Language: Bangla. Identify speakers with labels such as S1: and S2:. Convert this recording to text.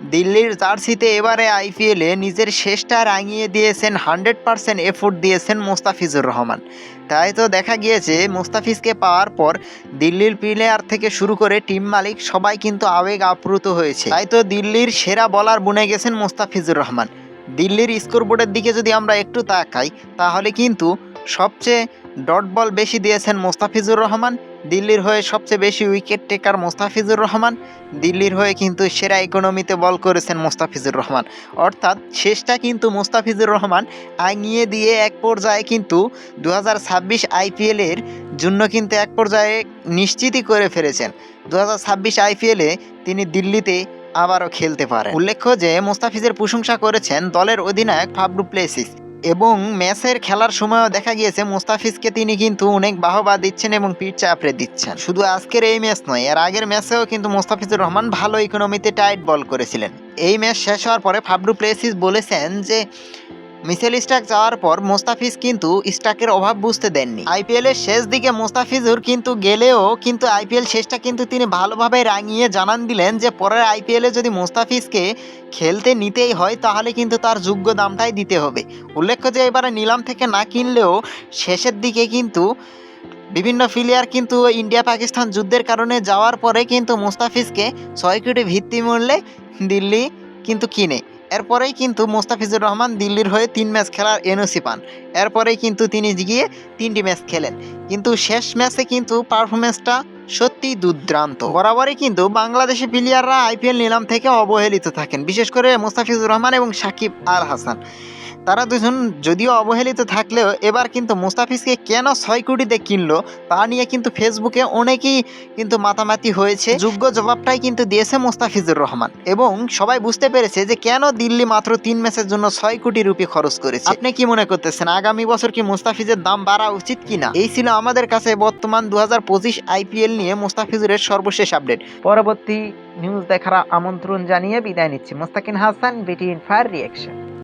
S1: দিল্লির জার্সিতে এবারে আইপিএলে নিজের শেষটা রাঙিয়ে দিয়েছেন হান্ড্রেড পার্সেন্ট এফোর্ট দিয়েছেন মোস্তাফিজুর রহমান। তাই তো দেখা গিয়েছে, মোস্তাফিজকে পাওয়ার পর দিল্লির প্লেয়ার থেকে শুরু করে টিম মালিক সবাই কিন্তু আবেগ আপ্লুত হয়েছে। তাই তো দিল্লির সেরা বলার বুনে গেছেন মোস্তাফিজুর রহমান। দিল্লির স্কোরবোর্ডের দিকে যদি আমরা একটু তাকাই, তাহলে কিন্তু সবচেয়ে ডট বল বেশি দিয়েছেন মোস্তাফিজুর রহমান। দিল্লির হয়ে সবচেয়ে বেশি উইকেট টেকার মোস্তাফিজুর রহমান। দিল্লির হয়ে কিন্তু সেরা ইকোনমিতে বল করেছেন মোস্তাফিজুর রহমান। অর্থাৎ শেষটা কিন্তু মোস্তাফিজুর রহমান আঙিয়ে দিয়ে এক পর্যায়ে কিন্তু দু হাজার ছাব্বিশ আইপিএলের জন্য কিন্তু এক পর্যায়ে নিশ্চিতই করে ফেলেছেন। দু হাজার ছাব্বিশ আইপিএলে তিনি দিল্লিতে আবারও খেলতে পারেন। উল্লেখ্য যে, মোস্তাফিজের প্রশংসা করেছেন দলের অধিনায়ক ফাবরু প্লেসিস। এবং ম্যাচের খেলার সময়ও দেখা গিয়েছে, মুস্তাফিজকে তিনি কিন্তু অনেক বাহবা দিচ্ছেন এবং পিঠ চাপড়ে দিচ্ছেন। শুধু আজকের এই ম্যাচ নয়, এর আগের ম্যাচেও কিন্তু মুস্তাফিজুর রহমান ভালো ইকোনমিতে টাইট বল করেছিলেন। এই ম্যাচ শেষ হওয়ার পরে ফাবরু প্লেসিস বলেছেন যে মিসেল স্টাক যাওয়ার পর মোস্তাফিজ কিন্তু স্টাকের অভাব বুঝতে দেননি। আইপিএল এর শেষ দিকে মোস্তাফিজুর কিন্তু গেলেও কিন্তু আইপিএল শেষটা কিন্তু তিনি ভালোভাবে রাঙিয়ে জানান দিলেন যে, পরের আইপিএলে যদি মোস্তাফিজকে খেলতে নিতেই হয়, তাহলে কিন্তু তার যোগ্য দামটাই দিতে হবে। উল্লেখ্য যে, এবারে নিলাম থেকে না কিনলেও শেষের দিকে কিন্তু বিভিন্ন প্লেয়ার কিন্তু ইন্ডিয়া পাকিস্তান যুদ্ধের কারণে যাওয়ার পরে কিন্তু মুস্তাফিজকে ছয় কোটি ভিত্তি মূল্যে দিল্লি কিন্তু কিনে। এরপরেই কিন্তু মোস্তাফিজুর রহমান দিল্লির হয়ে তিন ম্যাচ খেলার এনওসি পান। এরপরেই কিন্তু তিনি গিয়ে তিনটি ম্যাচ খেলেন। কিন্তু শেষ ম্যাচে কিন্তু পারফরমেন্সটা সত্যিই দুর্দ্রান্ত বরাবরই কিন্তু বাংলাদেশি প্লেয়াররা আইপিএল নিলাম থেকে অবহেলিত থাকেন, বিশেষ করে মোস্তাফিজুর রহমান এবং সাকিব আল হাসান। তারা দুজন যদিও অবহেলিত থাকলেও এবার কিন্তু মুস্তাফিজকে কেন ছয় কোটিতে কিনলো তা নিয়ে কিন্তু ফেসবুকে অনেকেই কিন্তু মাতামাতি হয়েছে। যোগ্য জবাবটাই কিন্তু দিয়েছে মুস্তাফিজুর রহমান এবং সবাই বুঝতে পেরেছে যে কেন দিল্লি মাত্র তিন ম্যাচের জন্য ছয় কোটি রুপি খরচ করেছে। আপনি কি মনে করতেছেন, আগামী বছর কি মুস্তাফিজের দাম বাড়া উচিত কিনা? এই ছিল আমাদের কাছে বর্তমান দু হাজার পঁচিশ আইপিএল নিয়ে মুস্তাফিজুরের সর্বশেষ আপডেট। পরবর্তী নিউজ দেখার আমন্ত্রণ জানিয়ে বিদায় নিচ্ছি। মুস্তাকিন হাসান বিটি ইনফায়ার রিয়াকশন